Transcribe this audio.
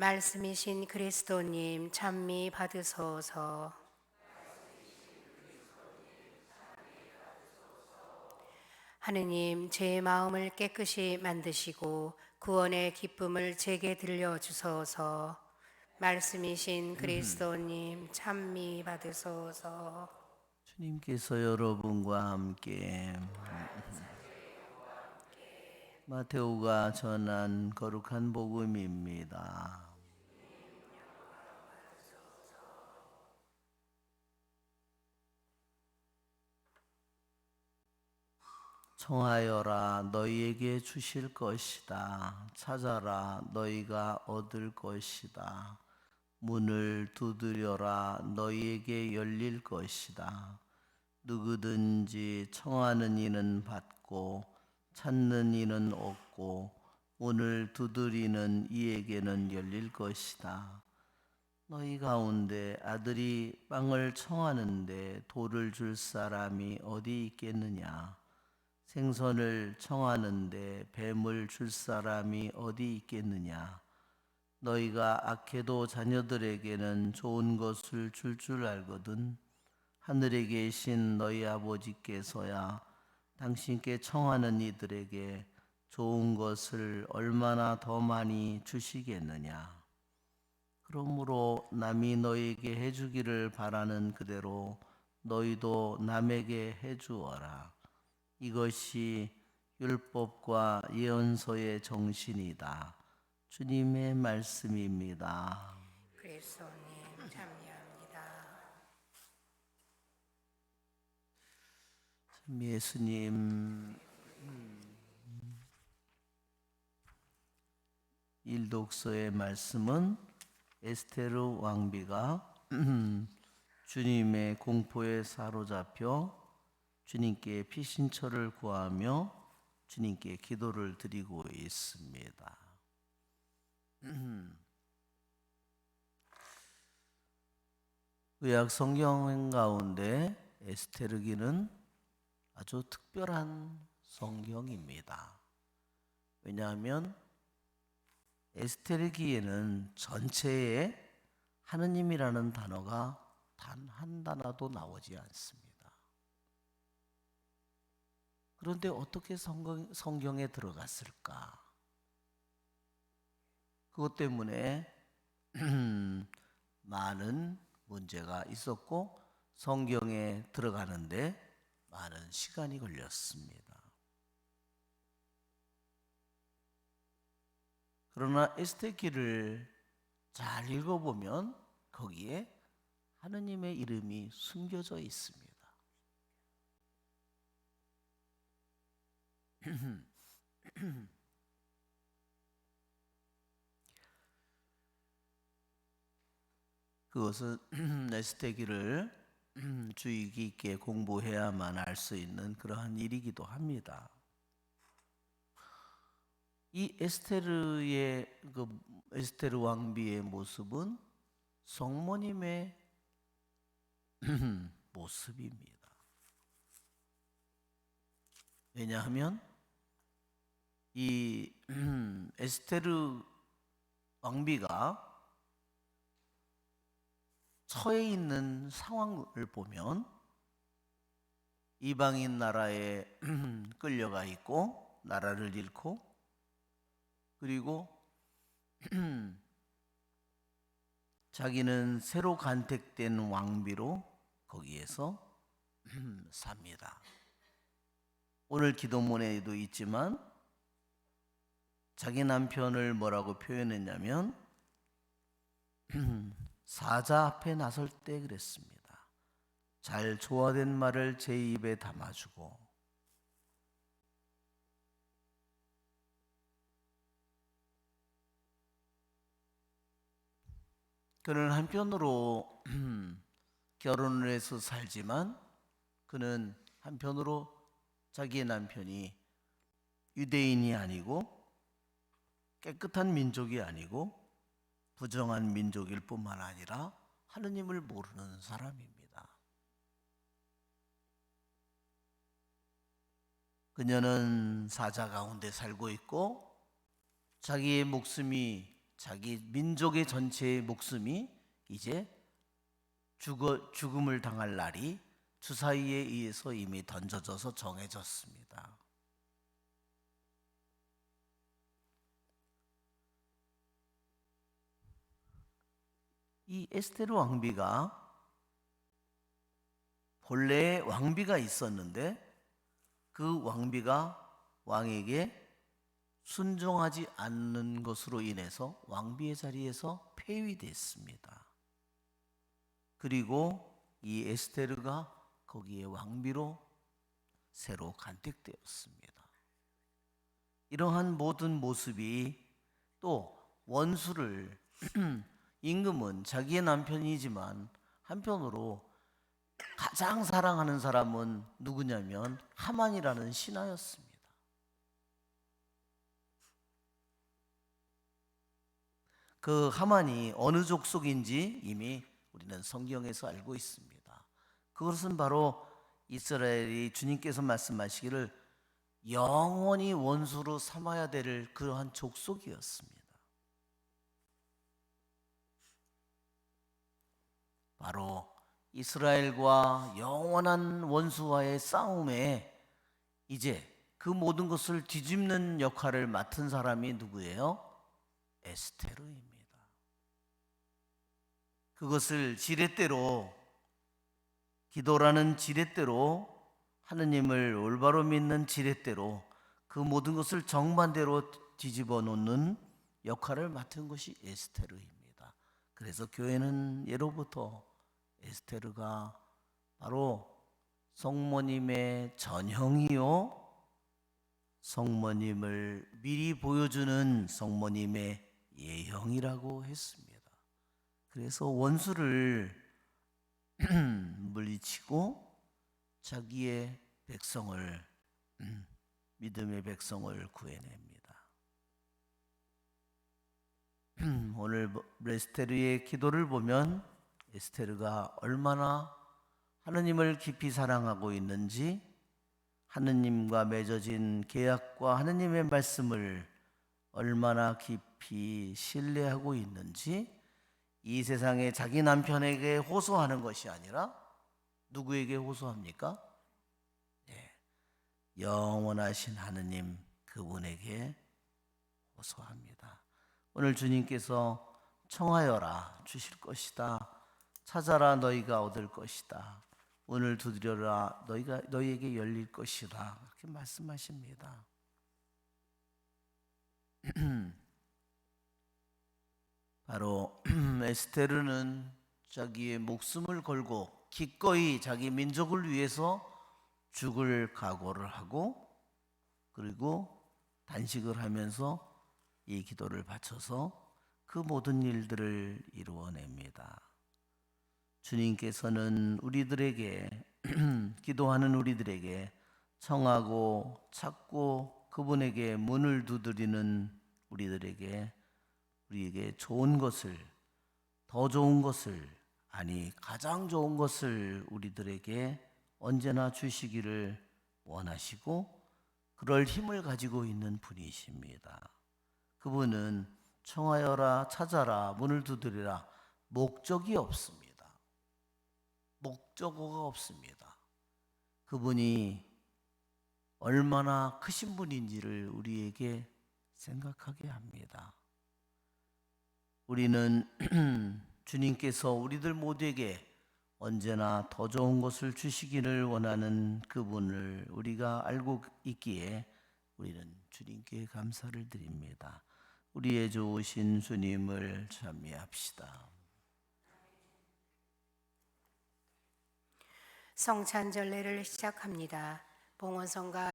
말씀이신 그리스도님 찬미 받으소서. 하느님 제 마음을 깨끗이 만드시고 구원의 기쁨을 제게 들려 주소서. 말씀이신 그리스도님 찬미 받으소서. 주님께서 여러분과 함께 마테오가 전한 거룩한 복음입니다. 청하여라 너희에게 주실 것이다. 찾아라 너희가 얻을 것이다. 문을 두드려라 너희에게 열릴 것이다. 누구든지 청하는 이는 받고 찾는 이는 얻고 문을 두드리는 이에게는 열릴 것이다. 너희 가운데 아들이 빵을 청하는데 돌을 줄 사람이 어디 있겠느냐? 생선을 청하는데 뱀을 줄 사람이 어디 있겠느냐? 너희가 악해도 자녀들에게는 좋은 것을 줄줄 알거든. 하늘에 계신 너희 아버지께서야 당신께 청하는 이들에게 좋은 것을 얼마나 더 많이 주시겠느냐. 그러므로 남이 너희에게 해주기를 바라는 그대로 너희도 남에게 해주어라. 이것이 율법과 예언서의 정신이다. 주님의 말씀입니다. 그리스도님 찬미합니다. 참 예수님 음, 일독서의 말씀은 에스테르 왕비가 주님의 공포에 사로잡혀 주님께 피신처를 구하며 주님께 기도를 드리고 있습니다. 의학 성경 가운데 에스테르기는 아주 특별한 성경입니다. 왜냐하면 에스테르기에는 전체에 하느님이라는 단어가 단 한 단어도 나오지 않습니다. 그런데 어떻게 성경, 성경에 들어갔을까? 그것 때문에 많은 문제가 있었고 성경에 들어가는데 많은 시간이 걸렸습니다. 그러나 에스테키를 잘 읽어보면 거기에 하느님의 이름이 숨겨져 있습니다. 그것은 에스테기를 주의 깊게 공부해야만 알 수 있는 그러한 일이기도 합니다. 이 에스테르의 그 에스테르 왕비의 모습은 성모님의 모습입니다. 왜냐하면 이 에스테르 왕비가 처해 있는 상황을 보면 이방인 나라에 끌려가 있고 나라를 잃고 그리고 자기는 새로 간택된 왕비로 거기에서 삽니다. 오늘 기도문에도 있지만 자기 남편을 뭐라고 표현했냐면 사자 앞에 나설 때 그랬습니다. 잘 조화된 말을 제 입에 담아주고 그는 한편으로 결혼을 해서 살지만 그는 한편으로 자기의 남편이 유대인이 아니고 깨끗한 민족이 아니고 부정한 민족일 뿐만 아니라 하느님을 모르는 사람입니다. 그녀는 사자 가운데 살고 있고 자기의 목숨이 자기 민족의 전체의 목숨이 이제 죽어, 죽음을 당할 날이 주사위에 의해서 이미 던져져서 정해졌습니다. 이 에스테르 왕비가 본래 왕비가 있었는데 그 왕비가 왕에게 순종하지 않는 것으로 인해서 왕비의 자리에서 폐위됐습니다. 그리고 이 에스테르가 거기에 왕비로 새로 간택되었습니다. 이러한 모든 모습이 또 원수를 임금은 자기의 남편이지만 한편으로 가장 사랑하는 사람은 누구냐면 하만이라는 신하였습니다. 그 하만이 어느 족속인지 이미 우리는 성경에서 알고 있습니다. 그것은 바로 이스라엘이 주님께서 말씀하시기를 영원히 원수로 삼아야 될 그러한 족속이었습니다. 바로 이스라엘과 영원한 원수와의 싸움에 이제 그 모든 것을 뒤집는 역할을 맡은 사람이 누구예요? 에스테르입니다. 그것을 지렛대로 기도라는 지렛대로 하느님을 올바로 믿는 지렛대로 그 모든 것을 정반대로 뒤집어 놓는 역할을 맡은 것이 에스테르입니다. 그래서 교회는 예로부터 에스테르가 바로 성모님의 전형이요 성모님을 미리 보여주는 성모님의 예형이라고 했습니다. 그래서 원수를 물리치고 자기의 백성을 음, 믿음의 백성을 구해냅니다. 오늘 에스테르의 기도를 보면 에스테르가 얼마나 하느님을 깊이 사랑하고 있는지 하느님과 맺어진 계약과 하느님의 말씀을 얼마나 깊이 신뢰하고 있는지 이 세상에 자기 남편에게 호소하는 것이 아니라 누구에게 호소합니까? 네. 영원하신 하느님 그분에게 호소합니다. 오늘 주님께서 청하여라 주실 것이다. 찾아라 너희가 얻을 것이다. 오늘 두드려라 너희가 너희에게 열릴 것이다. 그렇게 말씀하십니다. 바로 에스테르는 자기의 목숨을 걸고 기꺼이 자기 민족을 위해서 죽을 각오를 하고 그리고 단식을 하면서 이 기도를 바쳐서 그 모든 일들을 이루어냅니다. 주님께서는 우리들에게 기도하는 우리들에게 청하고 찾고 그분에게 문을 두드리는 우리들에게 우리에게 좋은 것을 더 좋은 것을 아니 가장 좋은 것을 우리들에게 언제나 주시기를 원하시고 그럴 힘을 가지고 있는 분이십니다. 그분은 청하여라 찾아라 문을 두드리라 목적이 없습니다. 목적어가 없습니다. 그분이 얼마나 크신 분인지를 우리에게 생각하게 합니다. 우리는 주님께서 우리들 모두에게 언제나 더 좋은 것을 주시기를 원하는 그분을 우리가 알고 있기에 우리는 주님께 감사를 드립니다. 우리의 좋으신 주님을 찬미합시다. 성찬절례를 시작합니다. 봉헌성가